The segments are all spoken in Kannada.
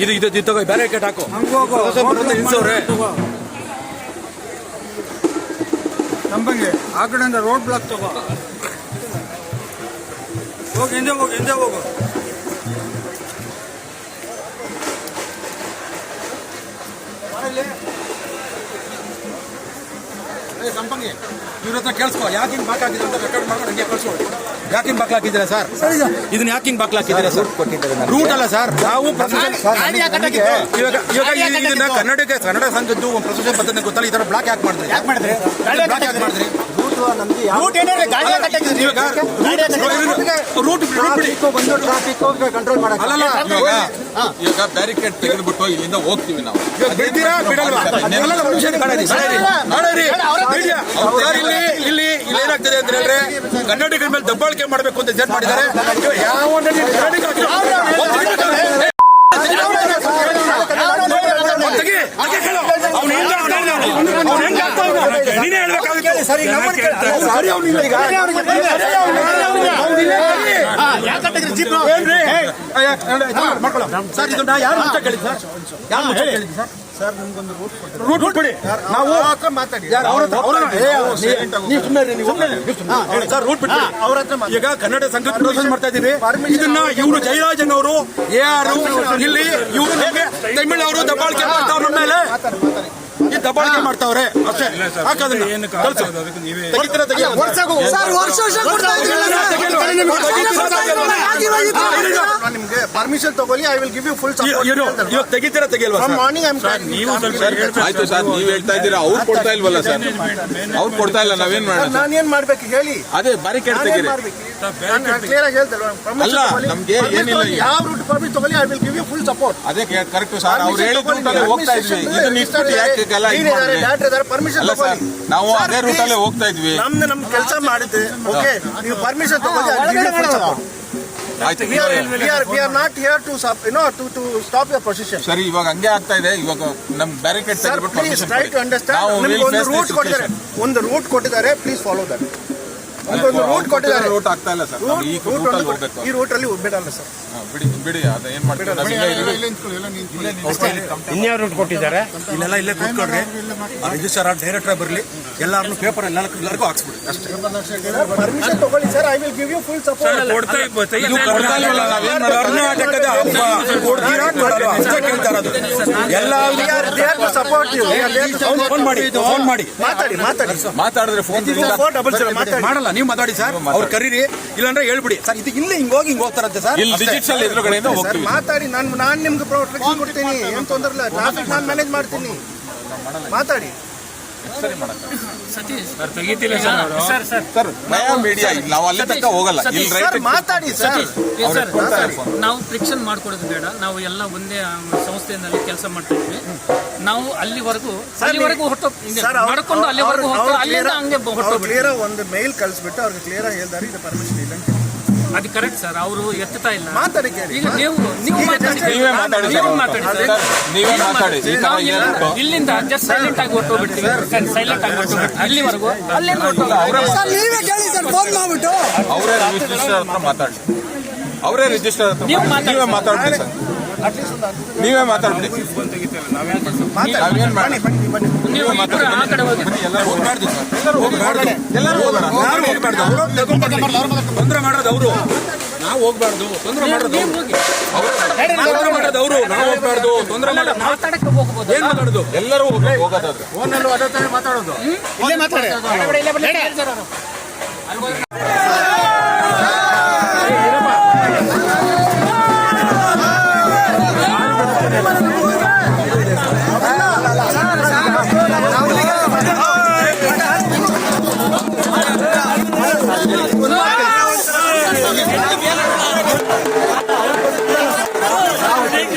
ಇದು ಇದು ಇದು ತಗೋ ಬೇರೆ ಕೆಟ್ ಹಾಕು ನಿಲ್ಸವ್ರೆ ನಂಬಂಗೆ ಆ ಕಡೆಯಿಂದ ರೋಡ್ ಬ್ಲಾಕ್ ತಗೋ. ಹೋಗಿ ಹಿಂದೆ ಹೋಗು ಹಿಂದೆ ಹೋಗು. ಸಂಪಂಗಿ ಇವ್ರ ಹತ್ರ ಕೇಳಿಸ್ಕೊ. ಯಾಕೆ ಹಿಂಗೆ ಹಾಕಿದ್ರೆ ಅಂತ ರೆಕಾರ್ಡ್ ಮಾಡ್ಕೊಂಡು ಹಂಗೆ ಕಳ್ಸ್ಕೊಡಿ ಯಾಕೆ ಹಿಂಗ್ ಬಾಕ್ಲ ಹಾಕಿದ್ದೀರಾ ಸರ್ ಇದನ್ನ ಯಾಕಿಂಗ್ ಬಾಕ್ಲ ಹಾಕಿದ್ದೀರಾ ಸರ್ ರೂಟ್ ಅಲ್ಲ ಸರ್ ನಾವು ಇವಾಗ ಇವಾಗ ಇದನ್ನ ಕನ್ನಡಕ್ಕೆ ಕನ್ನಡ ಸಂಘದ್ದು ಒಂದು ಪ್ರೊಸೆಷನ್ ಪದ್ಧತಿ ಗೊತ್ತಲ್ಲ ಈ ತರ ಬ್ಲಾಕ್ ಯಾಕೆ ಮಾಡಿದ್ರಿ ಯಾಕೆ ಮಾಡಿದ್ರಿ ಬ್ಲಾಕ್ ಯಾಕೆ ಮಾಡಿದ್ರಿ ರೂಟ್ ಏನಿದೆ ಗಾಡಿ ಯಾಕೆ ಇವಾಗ ರೂಟ್ ಬಿಡಿ ಬಂದು ಟ್ರಾಫಿಕ್ ಕಂಟ್ರೋಲ್ ಅಲ್ಲಲ್ಲ ಇವಾಗ ಬ್ಯಾರಿಕೇಡ್ ತೆಗೆದುಬಿಟ್ಟು ಇಲ್ಲಿಂದ ಹೋಗ್ತೀವಿ ನಾವು ಬಿಡ್ತೀರಾ ಬಿಡಲ್ವಾ ಅಲ್ಲಲ್ಲ, ಅಂತ ಹೇಳಿದ್ರೆ ಕನ್ನಡಿಗರ ಮೇಲೆ ದಬ್ಬಾಳಿಕೆ ಮಾಡಬೇಕು ಅಂತ ಜಡ್ ಮಾಡಿದ್ದಾರೆ. ಯಾವ ಕನ್ನಡಿಗ ಈಗ. ಯಾರು ಯಾರು ಯಾರು ಕನ್ನಡ ಸಂಘ ಪ್ರದರ್ಶನ ಮಾಡ್ತಾ ಇದ್ದೀವಿ ಇದನ್ನ ಇವರು ಜಯರಾಜನ್ ಅವರು ಆರ್ ಇಲ್ಲಿ ಇವರು ತಮಿಳು ಅವರು ದಬ್ಬಾಳಿಕೆ ಮಾಡ್ತಾವ್ರ ಮೇಲೆ ಈ ದಬ್ಬಾಳಿಕೆ ಮಾಡ್ತಾವ್ರೆ. ಅಷ್ಟೇ. ಹಾಕೋದನ್ನ ಕಳ್ಸು. ತೆಗಿತೀರಾ ನಿಮ್ಗೆ ಪರ್ಮಿಷನ್ ತಗೊಳ್ಳಿ I will give you full ಇವಾಗ ತೆಗಿತೀರಾ ತೆಗಿಯಲ್ವಾ? ಮಾರ್ನಿಂಗ್ ಐ ಆಮ್ ನೀವು ಆಯ್ತು ಸರ್ ನೀವು ಹೇಳ್ತಾ ಇದ್ದೀರಾ? ಅವ್ರು ಕೊಡ್ತಾ ಇಲ್ವಲ್ಲ ಸರ್? ಅವ್ರು ಕೊಡ್ತಾ ಇಲ್ಲ ನಾವೇನ್ ಮಾಡೋಣ ನಾನು ಏನ್ ಮಾಡ್ಬೇಕು ಹೇಳಿ? ಅದೇ ಬಾರಿ ನಾನು ಕ್ಲಿಯರ್ ಆಗಿ ಹೇಳ್ತಲ್ವಾ ಅಲ್ಲ, ನಮ್ಗೆ ಏನಿಲ್ಲ. ಯಾವ ರೂಟ್ ಪರ್ಮಿಟ್ ತಗೊಳ್ಳಿ I will give you full support ಅದೇ ಕರೆಕ್ಟ್ ಸರ್ ಅವ್ರು ಹೇಳಿದ ರೂಟಲ್ಲೇ ಹೋಗ್ತಾ ಇದ್ವಿ. ಇದನ್ನ ಇಟ್ಬಿಟ್ಟು ಯಾಕೆ ಅಲ್ಲ ಸರ್ ನಾವು ಅದೇ ರೂಟಲ್ಲೇ ಹೋಗ್ತಾ ಇದ್ವಿ. ನಮ್ದು ನಮ್ ಕೆಲಸ ಮಾಡಿದ್ದೆ. ಓಕೆ ನೀವು ಪರ್ಮಿಷನ್. ಆಯ್ತು. ಸರಿ ಇವಾಗ ಹಂಗೆ ಆಗ್ತಾ ಇದೆ. ಇವಾಗ ನಮ್ ಬ್ಯಾರಿಕೇಡ್ ಸರ್ ತೆಗೆದ್ಬಿಟ್ಟು ಟ್ರೈ ಟು ಅಂಡರ್ಸ್ಟ್ಯಾಂಡ್ ನಾವು ಒಂದು ರೂಟ್ ಕೊಟ್ಟಿದ್ದಾರೆ. ಒಂದು ರೂಟ್ ಕೊಟ್ಟಿದ್ದಾರೆ. ಪ್ಲೀಸ್ ಫಾಲೋ ದಟ್ ಒಂದು ಅವ್ರು ರೂಟ್ ಕೊಟ್ಟಿದ್ದಾರೆ ರೂಟ್ ಆಗ್ತಾ ಇಲ್ಲ ಸರ್ ಈ ರೂಟ್ ಅಲ್ಲಿ ಒಂದು ಹೋಗ್ಬೇಕು ಈ ರೂಟ್ ಅಲ್ಲಿ ಬಿಡಲ್ಲ ಸರ್ ಬಿಡಿ ಬಿಡಿ ಅದ ಏನ್ ನಿಂತ್ಕೊಳ್ಳಿ. ಇನ್ಯಾವ ರೂಟ್ ಕೊಟ್ಟಿದ್ದಾರೆ ಇಲ್ಲೆಲ್ಲ ಇಲ್ಲೇ ಕೂತ್ಕೊಡ್ರಿ ಇದು ಸರ್ ಡೈರೆಕ್ಟರ್ ಬರ್ಲಿ ಎಲ್ಲಾರನ್ನು ಪೇಪರ್ ಎಲ್ಲ ಎಲ್ಲರಿಗೂ ಹಾಕ್ಸ್ಬಿಡಿ ಅಷ್ಟೇ ಪರ್ಮಿಷನ್ ತಗೊಳ್ಳಿ sir I will give you full support ಕೊಡ್ತಾ ಇದು ಕೊಡ್ತಾ ಇಲ್ವಲ್ಲ, ನಾವೇನ್ ಮಾಡೋದು? ಕರ್ನಾಟಕದ ಹಬ್ಬ ಕೊಡ್ತೀರಾ ಕೊಡಲ್ವಾ ಅಂತ ಕೇಳ್ತಾ ಇರೋದು ಎಲ್ಲ ಸಪೋರ್ಟ್ ಯು ಫೋನ್ ಮಾಡಿ ಫೋನ್ ಮಾಡಿ ಮಾತಾಡಿ ಮಾತಾಡಿ ಮಾತಾಡಿದ್ರೆ ಫೋನ್ ಮಾಡಲ್ಲ ನೀವು ಮಾತಾಡಿ ಸರ್ ಅವ್ರು ಕರೀರಿ ಇಲ್ಲಾಂದ್ರೆ ಹೇಳ್ಬಿಡಿ. ಸರ್ ಇದು ಇಲ್ಲ ಹಿಂಗ್ ಹೋಗಿ ಹಿಂಗ್ ಹೋಗ್ತಾರಂತೆ ಸರ್? ಇಲ್ಲಿ ಡಿಜಿಟಲ್ ಎದುರುಗಡೆಯಿಂದ ಸರ್ ಹೋಗ್ತೀವಿ. ಮಾತಾಡಿ ನಾನು ನಾನು ನಿಮ್ಗೆ ಪ್ರೊಟೆಕ್ಷನ್ ಕೊಡ್ತೀನಿ ಏನು ತೊಂದ್ರೆ ಇಲ್ಲ ಟ್ರಾಫಿಕ್ ನಾನು ಮ್ಯಾನೇಜ್ ಮಾಡ್ತೀನಿ. ಮಾತಾಡಿ. ಸರ್ ತೆಗಿತಿಲ್ಲ ಸರ್ ಅವರು. ಸರ್ ಭಯ ಮೀಡಿಯಾ ನಾವು ಅಲ್ಲಿ ತನಕ ಹೋಗಲ್ಲ. ಇಲ್ಲಿ ಸರ್ ರೈಟ್ ಮಾತಾಡಿ ಸರ್. ನಾವು ಫ್ರಿಕ್ಷನ್ ಮಾಡ್ಕೊಡೋದು ಬೇಡ. ನಾವು ಎಲ್ಲ ಒಂದೇ ಸಂಸ್ಥೆಯಲ್ಲಿ ಕೆಲಸ ಮಾಡ್ತಾ ಇದ್ವಿ. ನಾವು ಅಲ್ಲಿವರೆಗೂ ಅಲ್ಲಿವರೆಗೂ ಹೊಟ್ಟು ಸರ್ ಮಾಡ್ಕೊಂಡು ಅಲ್ಲಿವರೆಗೂ ಹೊಟ್ಟು ಅಲ್ಲಿಂದ ಹಂಗೆ ಹೊಟ್ಟೋಗ್ಬಿಟ್ಟು ಕ್ಲಿಯರ್ ಒಂದು ಮೇಲ್ ಕಳಿಸ್ಬಿಟ್ಟು ಅವ್ರಿಗೆ ಕ್ಲಿಯರ್ ಆಗಿ ಹೇಳ್ತಾರೆ ಇದು ಪರ್ಮಿಷನ್ ಇಲ್ಲ ಅಂತ. ಅದು ಕರೆಕ್ಟ್ ಸರ್ ಅವರು ಎತ್ತುತ್ತಾ ಇಲ್ಲ ಮಾತಾಡಿ ಕೇಳಿ ಈಗ ನೀವು ನೀವು ಮಾತಾಡಿ ನೀವೇ ಮಾತಾಡಿ ಸರ್ ನೀವು ಮಾತಾಡಿ ಸರ್. ಸರ್, ನೀವೇ ಮಾತಾಡಿ ಈ ತರ ನಾವು ಇಲ್ಲ- ಹೇಳ್ಬಿಟ್ಟು ಇಲ್ಲಿಂದ ಜಸ್ಟ್ ಸೈಲೆಂಟ್ ಆಗಿ ಸೈಲೆಂಟ್ ಆಗಿ ಹೊಟ್ಟೋಗ್ಬಿಡ್ತೀವಿ ಸರ್ ನೀವೇ ಕೇಳಿ ಸರ್ ಫೋನ್ ಮಾಡ್ಬಿಟ್ಟು ಅವರೇ ರಿಜಿಸ್ಟರ್ ಹತ್ರ ಮಾತಾಡಿ ಅವರೇ ರಿಜಿಸ್ಟರ್ ಹತ್ರ ನೀವು ಮಾತಾಡಿ. ನೀವೇ ಸರ್ ನೀವೇ ಮಾತಾಡ್ಬಿಡಿ. ನೀವೇ. ತೊಂದ್ರೆ ಮಾಡೋದು ಅವರು. ನಾವು ಹೋಗ್ಬಾರ್ದು. ತೊಂದ್ರೆ ಮಾಡೋದು ತೊಂದ್ರೆ ಮಾಡೋದು ಅವರು. ನಾವು ಹೋಗ್ಬಾರ್ದು. ತೊಂದ್ರೆ ಮಾಡೋದು ಏನ್ ಮಾತಾಡೋದು ಎಲ್ಲರೂ ಹೋಗೋದಾದ್ರೆ. ಫೋನಲ್ಲೂ ಅದೇ ತಾನೇ ಮಾತಾಡೋದು. ಇಲ್ಲೇ ಮಾತಾಡಿ.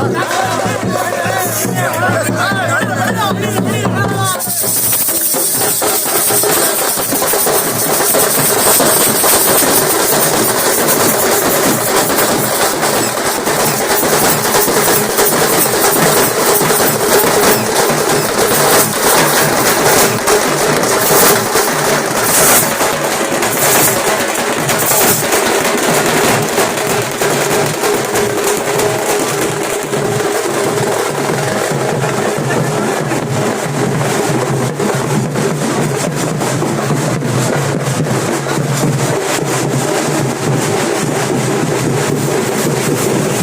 어,